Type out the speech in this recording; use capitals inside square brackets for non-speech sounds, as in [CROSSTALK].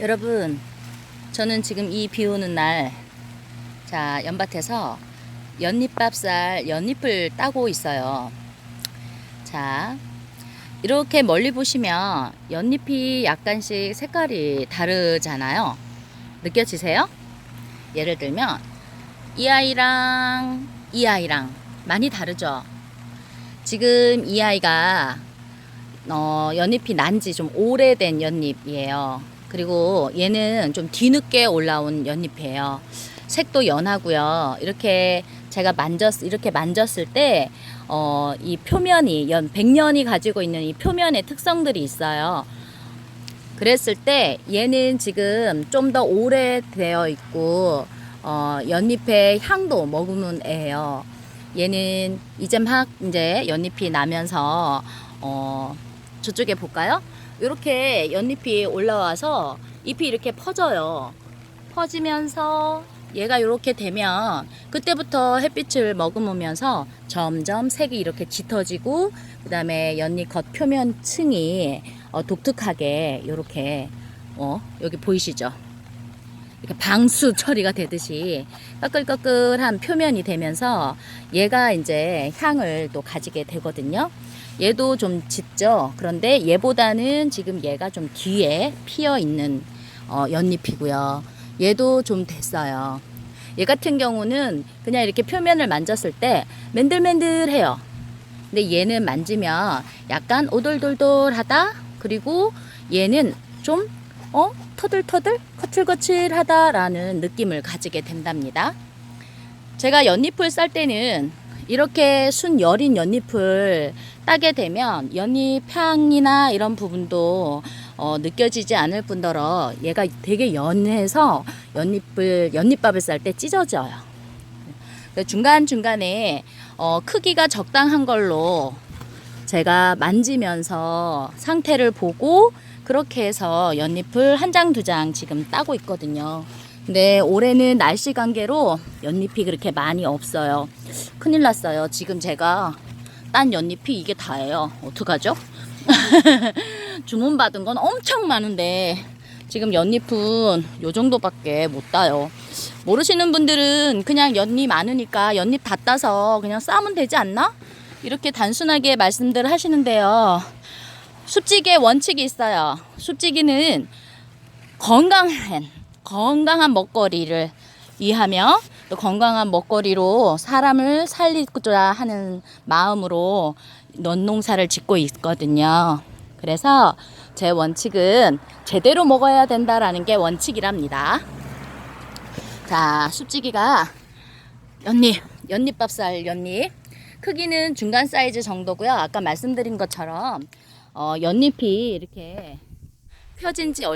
여러분, 저는 지금 이 비 오는 날, 자, 연밭에서 연잎밥살, 연잎을 따고 있어요. 자, 이렇게 멀리 보시면 연잎이 약간씩 색깔이 다르잖아요. 느껴지세요? 예를 들면, 이 아이랑 이 아이랑 많이 다르죠? 지금 이 아이가 어, 연잎이 난 지 좀 오래된 연잎이에요. 그리고 얘는 좀 뒤늦게 올라온 연잎이에요. 색도 연하고요. 이렇게 제가 만졌 이렇게 만졌을 때 어, 이 표면이 연 100년이 가지고 있는 이 표면의 특성들이 있어요. 그랬을 때 얘는 지금 좀 더 오래되어 있고 어, 연잎의 향도 머금은 애예요. 얘는 이제 막 이제 연잎이 나면서 어, 저쪽에 볼까요? 이렇게 연잎이 올라와서 잎이 이렇게 퍼져요. 퍼지면서 얘가 이렇게 되면 그때부터 햇빛을 머금으면서 점점 색이 이렇게 짙어지고 그 다음에 연잎 겉 표면 층이 어, 독특하게 이렇게 어, 여기 보이시죠? 이렇게 방수 처리가 되듯이 까끌까끌한 표면이 되면서 얘가 이제 향을 또 가지게 되거든요. 얘도 좀 짙죠. 그런데 얘보다는 지금 얘가 좀 뒤에 피어 있는 어, 연잎이고요. 얘도 좀 됐어요. 얘 같은 경우는 그냥 이렇게 표면을 만졌을 때 맨들맨들해요. 근데 얘는 만지면 약간 오돌돌돌하다. 그리고 얘는 좀 어? 터들터들 거칠거칠하다라는 느낌을 가지게 된답니다. 제가 연잎을 쌀 때는 이렇게 순 여린 연잎을 따게 되면 연잎 향이나 이런 부분도 어, 느껴지지 않을 뿐더러 얘가 되게 연해서 연잎을 연잎밥을 쌀 때 찢어져요. 중간 중간에 어, 크기가 적당한 걸로 제가 만지면서 상태를 보고 그렇게 해서 연잎을 한 장 두장 지금 따고 있거든요. 근데 올해는 날씨 관계로 연잎이 그렇게 많이 없어요. 큰일 났어요. 지금 제가 딴 연잎이 이게 다예요. 어떡하죠? [LAUGHS] 주문 받은 건 엄청 많은데 지금 연잎은 요 정도밖에 못 따요. 모르시는 분들은 그냥 연잎 많으니까 연잎 다 따서 그냥 싸면 되지 않나? 이렇게 단순하게 말씀들 하시는데요. 숲지기의 원칙이 있어요. 숲지기는 건강한 건강한 먹거리를 위하며 또 건강한 먹거리로 사람을 살리고자 하는 마음으로 논농사를 짓고 있거든요. 그래서 제 원칙은 제대로 먹어야 된다라는 게 원칙이랍니다. 자, 숲지기가 연잎, 연잎밥살 연잎. 크기는 중간 사이즈 정도고요. 아까 말씀드린 것처럼 어, 연잎이 이렇게 펴진 지 얼-